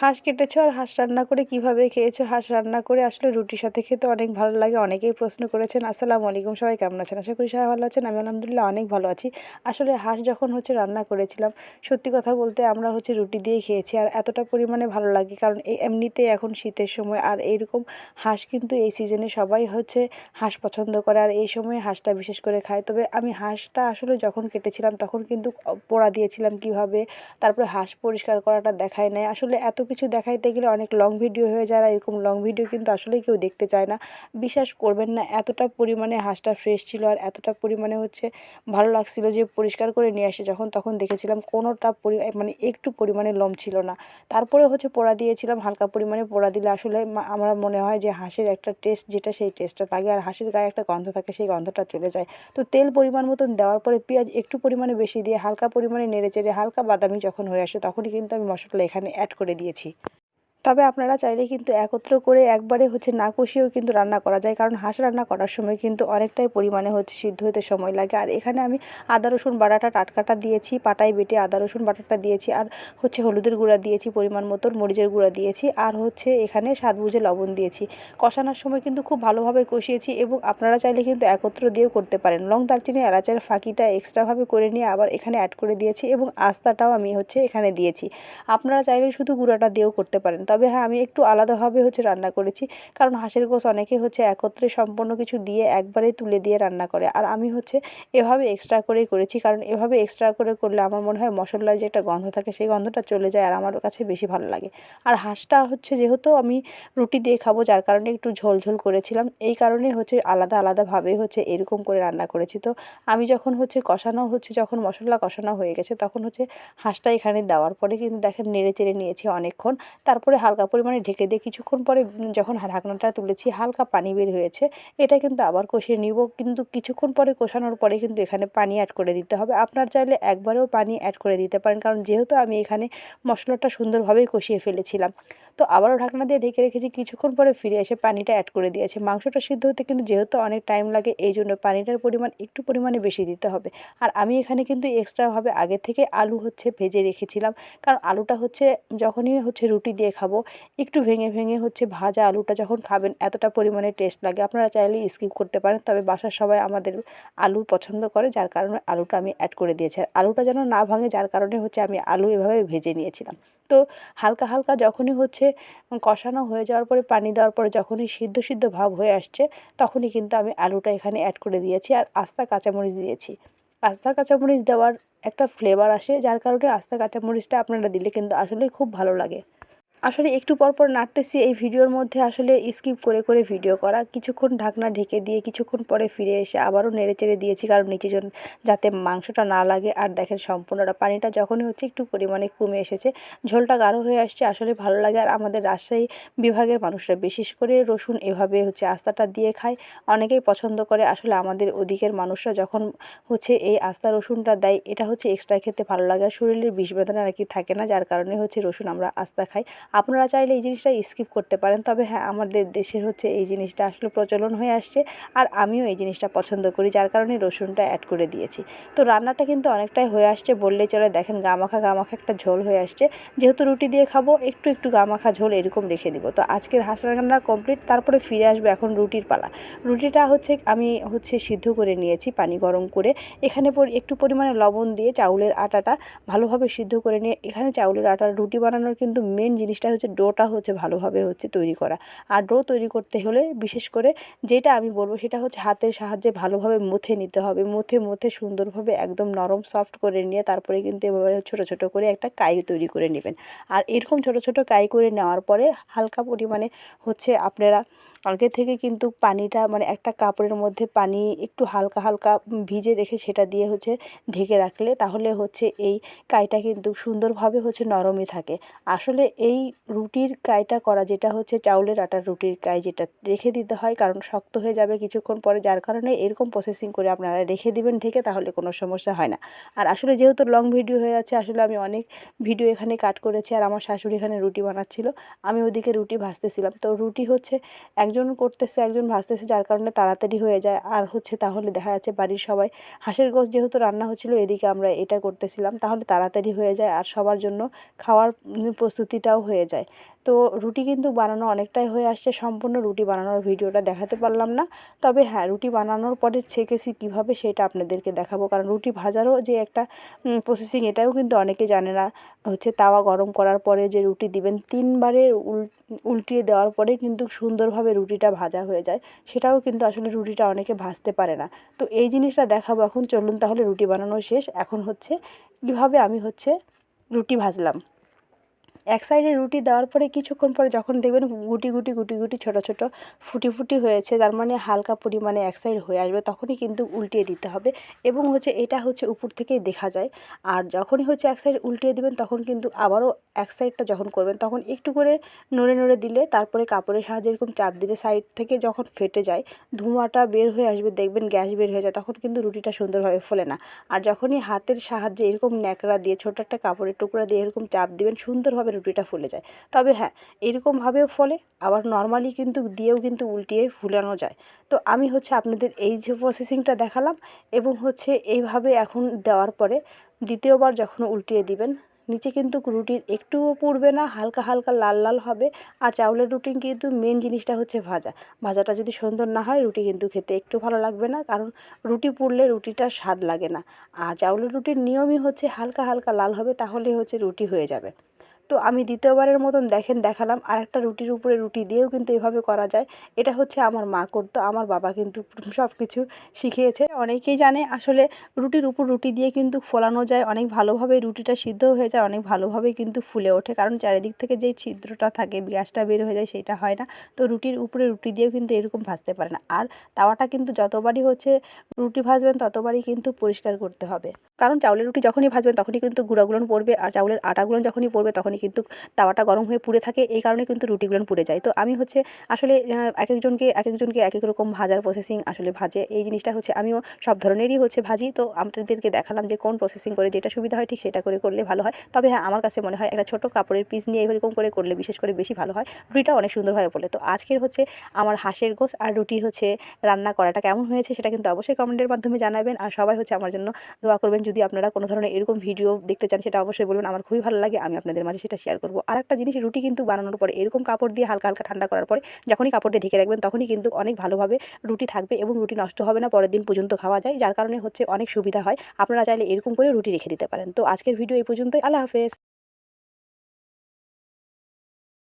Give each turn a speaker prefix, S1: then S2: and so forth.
S1: হাঁস কেটেছো আর হাঁস রান্না করে কীভাবে খেয়েছো? হাঁস রান্না করে আসলে রুটির সাথে খেতে অনেক ভালো লাগে। অনেকেই প্রশ্ন করেছেন, আসসালামু আলাইকুম, সবাই কেমন আছেন? আশা করি সবাই ভালো আছেন আমি আলহামদুলিল্লাহ অনেক ভালো আছি। আসলে হাঁস যখন হচ্ছে রান্না করেছিলাম, সত্যি কথা বলতে আমরা হচ্ছে রুটি দিয়ে খেয়েছি আর এতটা পরিমাণে ভালো লাগে কারণ এই এমনিতেই এখন শীতের সময় আর এইরকম হাঁস কিন্তু এই সিজনে সবাই হচ্ছে হাঁস পছন্দ করে আর এই সময় হাঁসটা বিশেষ করে খায়। তবে আমি হাঁসটা আসলে যখন কেটেছিলাম তখন কিন্তু পোড়া দিয়েছিলাম কীভাবে? তারপরে হাঁস পরিষ্কার করাটা দেখায় নেয় আসলে এত কিছু দেখাইতে গেলে অনেক লং ভিডিও হয়ে যায়, আর এরকম লং ভিডিও কিন্তু আসলে কেউ দেখতে চায় না। বিশ্বাস করবেন না, এতটা পরিমাণে হাঁসটা ফ্রেশ ছিল, আর এতটা পরিমাণে হচ্ছে ভালো লাগছিল যে পরিষ্কার করে নিয়ে আসে। যখন তখন দেখেছিলাম কোনোটা মানে একটু পরিমাণে লম ছিল না। তারপরে হচ্ছে পোড়া দিয়েছিলাম, হালকা পরিমাণে পোড়া দিলে আসলে আমার মনে হয় যে হাঁসের একটা টেস্ট যেটা সেই টেস্টটা লাগে, আর হাঁসের গায়ে একটা গন্ধ থাকে সেই গন্ধটা চলে যায়। তো তেল পরিমাণ মতন দেওয়ার পরে পেঁয়াজ একটু পরিমাণে বেশি দিয়ে হালকা পরিমাণে নেড়ে চেড়ে হালকা বাদামি যখন হয়ে আসে, তখনই কিন্তু আমি মশলা এখানে অ্যাড করে দিয়েছি। পেরেছি তবে আপনারা চাইলে কিন্তু একত্র করে একবারে হচ্ছে না কষিয়েও কিন্তু রান্না করা যায়। কারণ হাঁস রান্না করার সময় কিন্তু অনেকটাই পরিমাণে হচ্ছে সিদ্ধ হতে সময় লাগে। আর এখানে আমি আদা, রসুন বাটাটা, টাটকাটা দিয়েছি, পাটায় বেটে আদা, রসুন বাটাটা দিয়েছি আর হচ্ছে হলুদের গুঁড়া দিয়েছি পরিমাণ মতন মরিচের গুঁড়া দিয়েছি আর হচ্ছে এখানে স্বাদ বুঝে লবণ দিয়েছি। কষানোর সময় কিন্তু খুব ভালোভাবে কষিয়েছি এবং আপনারা চাইলে কিন্তু একত্র দিয়েও করতে পারেন। লং দারচিনি এলাচের ফাঁকিটা এক্সট্রাভাবে করে নিয়ে আবার এখানে অ্যাড করে দিয়েছি এবং আস্তাটাও আমি হচ্ছে এখানে দিয়েছি। আপনারা চাইলে শুধু গুঁড়াটা দিয়েও করতে পারেন। তবে হ্যাঁ আমি একটু আলাদাভাবে হচ্ছে রান্না করেছি। কারণ হাঁসের গোস অনেকে হচ্ছে একত্রে সম্পূর্ণ কিছু দিয়ে একবারে তুলে দিয়ে রান্না করে। আর আমি হচ্ছে এভাবে এক্সট্রা করেই করেছি। কারণ এভাবে এক্সট্রা করে করলে আমার মনে হয় মশলার যে একটা গন্ধ থাকে, সেই গন্ধটা চলে যায় আর আমার কাছে বেশি ভালো লাগে। আর হাঁসটা হচ্ছে যেহেতু আমি রুটি দিয়ে খাব, যার কারণে একটু ঝোল ঝোল করেছিলাম, এই কারণে হচ্ছে আলাদা আলাদাভাবে হচ্ছে এরকম করে রান্না করেছি। তো আমি যখন হচ্ছে কষানো হচ্ছে, যখন মশলা কষানো হয়ে গেছে, তখন হচ্ছে হাঁসটা এখানে দেওয়ার পরে কিন্তু দেখেন নেড়ে চেড়ে নিয়েছি অনেকক্ষণ। তারপরে হালকা পরিমাণে ঢেকে দিয়ে কিছুক্ষণ পরে যখন ঢাকনাটা তুলেছি, হালকা পানি বের হয়েছে। এটা কিন্তু আবার কষিয়ে নিব। কিন্তু কিছুক্ষণ পরে কষানোর পরে কিন্তু এখানে পানি অ্যাড করে দিতে হবে। আপনার চাইলে একবারেও পানি অ্যাড করে দিতে পারেন। কারণ যেহেতু আমি এখানে মশলাটা সুন্দরভাবেই কষিয়ে ফেলেছিলাম। তো আবারও ঢাকনা দিয়ে ঢেকে রেখেছি। কিছুক্ষণ পরে ফিরে এসে পানিটা অ্যাড করে দিয়েছে। মাংসটা সিদ্ধ হতে কিন্তু যেহেতু অনেক টাইম লাগে, এই জন্য পানিটার পরিমাণ একটু পরিমাণে বেশি দিতে হবে। আর আমি এখানে কিন্তু এক্সট্রাভাবে আগে থেকে আলু হচ্ছে ভেজে রেখেছিলাম। কারণ আলুটা হচ্ছে, যখনই হচ্ছে রুটি দিয়ে খাব একটু ভেঙে ভেঙে হচ্ছে ভাজা আলুটা যখন খাবেন, এতটা পরিমাণে টেস্ট লাগে। আপনারা চাইলে স্কিপ করতে পারেন, তবে বাসার সবাই আমাদের আলু পছন্দ করে, যার কারণে আলুটা আমি অ্যাড করে দিয়েছি। আর আলুটা যেন না ভাঙে, যার কারণে হচ্ছে আমি আলু এভাবে ভেজে নিয়েছিলাম। তো হালকা হালকা যখনই হচ্ছে কষানো হয়ে যাওয়ার পরে, পানি দেওয়ার পরে যখনই সিদ্ধ সিদ্ধ ভাব হয়ে আসছে, তখনই কিন্তু আমি আলুটা এখানে অ্যাড করে দিয়েছি আর আস্তা কাঁচামরিচ দিয়েছি। আস্তা কাঁচামরিচ দেওয়ার একটা ফ্লেভার আসে, যার কারণে আস্তা কাঁচামরিচটা আপনারা দিলে কিন্তু আসলেই খুব ভালো লাগে। আসলে একটু পর পর নাড়তেছি এই ভিডিওর মধ্যে আসলে স্কিপ করে করে ভিডিও করা। কিছুক্ষণ ঢাকনা ঢেকে দিয়ে কিছুক্ষণ পরে ফিরে এসে আবারও নেড়ে চেড়ে দিয়েছি, কারণ নিচে যাতে মাংসটা না লাগে। আর দেখেন সম্পূর্ণটা পানিটা যখনই হচ্ছে একটু পরিমাণে কমে এসেছে, ঝোলটা গাঢ় হয়ে আসছে, আসলে ভালো লাগে। আর আমাদের রাজশাহী বিভাগের মানুষরা বিশেষ করে রসুন এভাবে হচ্ছে আস্তাটা দিয়ে খায়, অনেকেই পছন্দ করে। আসলে আমাদের ওদিকের মানুষরা যখন হচ্ছে এই আস্তা রসুনটা দেয়, এটা হচ্ছে এক্সট্রা খেতে ভালো লাগে। আর শরীরের বিষ বেদনা নাকি থাকে না, যার কারণে হচ্ছে রসুন আমরা আস্তা খাই। আপনারা চাইলে এই জিনিসটা স্কিপ করতে পারেন। তবে হ্যাঁ আমাদের দেশের হচ্ছে এই জিনিসটা আসলে প্রচলন হয়ে আসছে আর আমিও এই জিনিসটা পছন্দ করি, যার কারণে রসুনটা অ্যাড করে দিয়েছি। তো রান্নাটা কিন্তু অনেকটাই হয়ে আসছে, বললেই চলে, দেখেন গামাখা গামাখা একটা ঝোল হয়ে আসছে। যেহেতু রুটি দিয়ে খাব, একটু একটু গামাখা ঝোল এরকম রেখে দিব। তো আজকের হাঁস রান্না কমপ্লিট তারপরে ফিরে আসবে এখন রুটির পালা। রুটিটা হচ্ছে, আমি হচ্ছে সিদ্ধ করে নিয়েছি পানি গরম করে। এখানে একটু পরিমাণে লবণ দিয়ে চাউলের আটাটা ভালোভাবে সিদ্ধ করে নিয়ে, এখানে চাউলের আটার রুটি বানানোর কিন্তু মেন জিনিসটা হচ্ছে ডোটা হচ্ছে ভালোভাবে হচ্ছে তৈরি করা। আর ডো তৈরি করতে হলে বিশেষ করে যেটা আমি বলব সেটা হচ্ছে হাতের সাহায্যে ভালোভাবে মুথে নিতে হবে। মুথে মুথে সুন্দরভাবে একদম নরম সফট করে নিয়ে তারপরে কিন্তু এভাবে ছোটো ছোটো করে একটা কাই তৈরি করে নেবেন। আর এরকম ছোটো ছোটো কাই করে নেওয়ার পরে হালকা পরিমাণে হচ্ছে আপনারা আগে থেকে কিন্তু পানিটা মানে একটা কাপড়ের মধ্যে পানি একটু হালকা হালকা ভিজে রেখে সেটা দিয়ে হচ্ছে ঢেকে রাখলে তাহলে হচ্ছে এই কাইটা কিন্তু সুন্দরভাবে হচ্ছে নরমই থাকে। আসলে এই রুটির কাইটা করা যেটা হচ্ছে চাউলের আটার রুটির কাই যেটা রেখে দিতে হয় কারণ শক্ত হয়ে যাবে কিছুক্ষণ পরে যার কারণে এরকম প্রসেসিং করে আপনারা রেখে দিবেন ঢেকে তাহলে কোনো সমস্যা হয় না। আর আসলে যেহেতু লং ভিডিও হয়ে যাচ্ছে আসলে আমি অনেক ভিডিও এখানে কাট করেছি আর আমার শাশুড়ি এখানে রুটি বানাচ্ছিল। আমি ওদিকে রুটি ভাজতেছিলাম। তো রুটি হচ্ছে এক একজন করতেছে, একজন ভাজতেছে যার কারণে তাড়াতাড়ি হয়ে যায়। আর হচ্ছে তাহলে দেখা যাচ্ছে বাড়ির সবাই হাঁসের গোস যেহেতু রান্না হচ্ছিল, এদিকে আমরা এটা করতেছিলাম, তাহলে তাড়াতাড়ি হয়ে যায় আর সবার জন্য খাওয়ার প্রস্তুতিটাও হয়ে যায়। তো রুটি কিন্তু বানানো অনেকটাই হয়ে আসছে, সম্পূর্ণ রুটি বানানোর ভিডিওটা দেখাতে পারলাম না। তবে হ্যাঁ রুটি বানানোর পরে ছেঁকেছি কীভাবে সেটা আপনাদেরকে দেখাবো। কারণ রুটি ভাজারও যে একটা প্রসেসিং এটাও কিন্তু অনেকে জানে না। হচ্ছে তাওয়া গরম করার পরে যে রুটি দিবেন, তিনবারে উল, উল্টিয়ে দেওয়ার পরে কিন্তু সুন্দরভাবে রুটিটা ভাজা হয়ে যায়। সেটাও কিন্তু আসলে রুটিটা অনেকে ভাজতে পারে না। তো এই জিনিসটা দেখাবো এখন। চলুন তাহলে রুটি বানানো শেষ। এখন হচ্ছে কীভাবে আমি হচ্ছে রুটি ভাজলাম। এক সাইডে রুটি দেওয়ার পরে কিছুক্ষণ পরে যখন দেখবেন গুটি গুটি গুটি গুটি ছোট ছোট ফুটি ফুটি হয়েছে, তার মানে হালকা পরিমাণে এক সাইড হয়ে আসবে, তখনই কিন্তু উল্টিয়ে দিতে হবে এবং হচ্ছে এটা হচ্ছে উপর থেকেই দেখা যায়। আর যখনই হচ্ছে এক সাইড উল্টিয়ে দিবেন, তখন কিন্তু আবারও এক সাইডটা যখন করবেন, তখন একটু করে নড়ে নড়ে দিলে তারপরে কাপড়ের সাহায্যে এরকম চাপ দিলে সাইড থেকে যখন ফেটে যায়, ধোঁয়াটা বের হয়ে আসবে, দেখবেন গ্যাস বের হয়ে যায়, তখন কিন্তু রুটিটা সুন্দরভাবে ফোলে না। আর যখনই হাতের সাহায্যে এরকম ন্যাকড়া দিয়ে, ছোট একটা কাপড়ের টুকরা দিয়ে এরকম চাপ দিবেন, সুন্দরভাবে রুটিটা ফুলে যায়। তবে হ্যাঁ এরকমভাবেও ফলে, আবার নর্মালি কিন্তু দিয়েও কিন্তু উল্টিয়ে ফুলানো যায়। তো আমি হচ্ছে আপনাদের এই যে প্রসেসিংটা দেখালাম এবং হচ্ছে এইভাবে এখন দেওয়ার পরে দ্বিতীয়বার যখন উল্টিয়ে দিবেন, নিচে কিন্তু রুটির একটুও পুড়বে না, হালকা হালকা লাল লাল হবে, আর চাউলের রুটি কিন্তু মেন জিনিসটা হচ্ছে ভাজা। ভাজাটা যদি সুন্দর না হয়, রুটি কিন্তু খেতে একটু ভালো লাগবে না, কারণ রুটি পুড়লে রুটিটার স্বাদ লাগে না। আর চাউলের রুটির নিয়মই হচ্ছে হালকা হালকা লাল হবে তাহলে হচ্ছে রুটি হয়ে যাবে। তো আমি দ্বিতীয়বারের মতন দেখেন, দেখালাম আর একটা রুটির উপরে রুটি দিয়েও কিন্তু এভাবে করা যায়। এটা হচ্ছে আমার মা করতো আমার বাবা কিন্তু সব কিছু শিখিয়েছে। অনেকেই জানে আসলে রুটির উপর রুটি দিয়ে কিন্তু ফোলানো যায়, অনেক ভালোভাবে রুটিটা সিদ্ধ হয়ে যায়, অনেক ভালোভাবে কিন্তু ফুলে ওঠে। কারণ চারিদিক থেকে যেই ছিদ্রটা থাকে, গ্যাসটা বের হয়ে যায়, সেটা হয় না। তো রুটির উপরে রুটি দিয়েও কিন্তু এরকম ভাজতে পারে না। আর তাওয়াটা কিন্তু যতবারই হচ্ছে, রুটি ভাজবেন ততবারই কিন্তু পরিষ্কার করতে হবে। কারণ চাউলের রুটি যখনই ভাজবেন তখনই কিন্তু গুঁড়াগুলো পড়বে আর চাউলের আটাগুলো যখনই পড়বে তখনই কিন্তু তাওয়াটা গরম হয়ে পুড়ে থাকে। এই কারণে কিন্তু রুটিগুলো পুড়ে যায়। তো আমি হচ্ছে আসলে এক একজনকে এক একজনকে এক এক রকম ভাজার প্রসেসিং আসলে ভাজে। এই জিনিসটা হচ্ছে আমিও সব ধরনেরই হচ্ছে ভাজি। তো আপনাদেরকে দেখালাম যে কোন প্রসেসিং করে যেটা সুবিধা হয় ঠিক সেটা করে করলে ভালো হয়। তবে হ্যাঁ আমার কাছে মনে হয় একটা ছোটো কাপড়ের পিস নিয়ে এরকম করে করলে বিশেষ করে বেশি ভালো হয়। রুটিটা অনেক সুন্দরভাবে বলে। তো আজকের হচ্ছে আমার হাঁসের গোস আর রুটি হচ্ছে রান্না করাটা কেমন হয়েছে সেটা কিন্তু অবশ্যই কমেন্টের মাধ্যমে জানাবেন। আর সবাই হচ্ছে আমার জন্য দোয়া করবেন। যদি আপনারা কোনো ধরনের এরকম ভিডিও দেখতে চান, সেটা অবশ্যই বলবেন। আমার খুবই ভালো লাগে, আমি আপনাদের মাঝে সেটা শেয়ার করব। আর একটা জিনিস, রুটি কিন্তু বানানোর পরে, এরকম কাপড় দিয়ে হালকা হালকা ঠান্ডা করার পরে, যখনই কাপড় দিয়ে ঢেকে রাখবেন, তখনই কিন্তু অনেক ভালোভাবে রুটি থাকবে এবং রুটি নষ্ট হবে না, পরের দিন পর্যন্ত খাওয়া যায়, যার কারণে হচ্ছে অনেক সুবিধা হয়। আপনারা চাইলে এরকম করে রুটি রেখে দিতে পারেন। তো আজকের ভিডিও এই পর্যন্তই। আল্লাহ হাফেজ।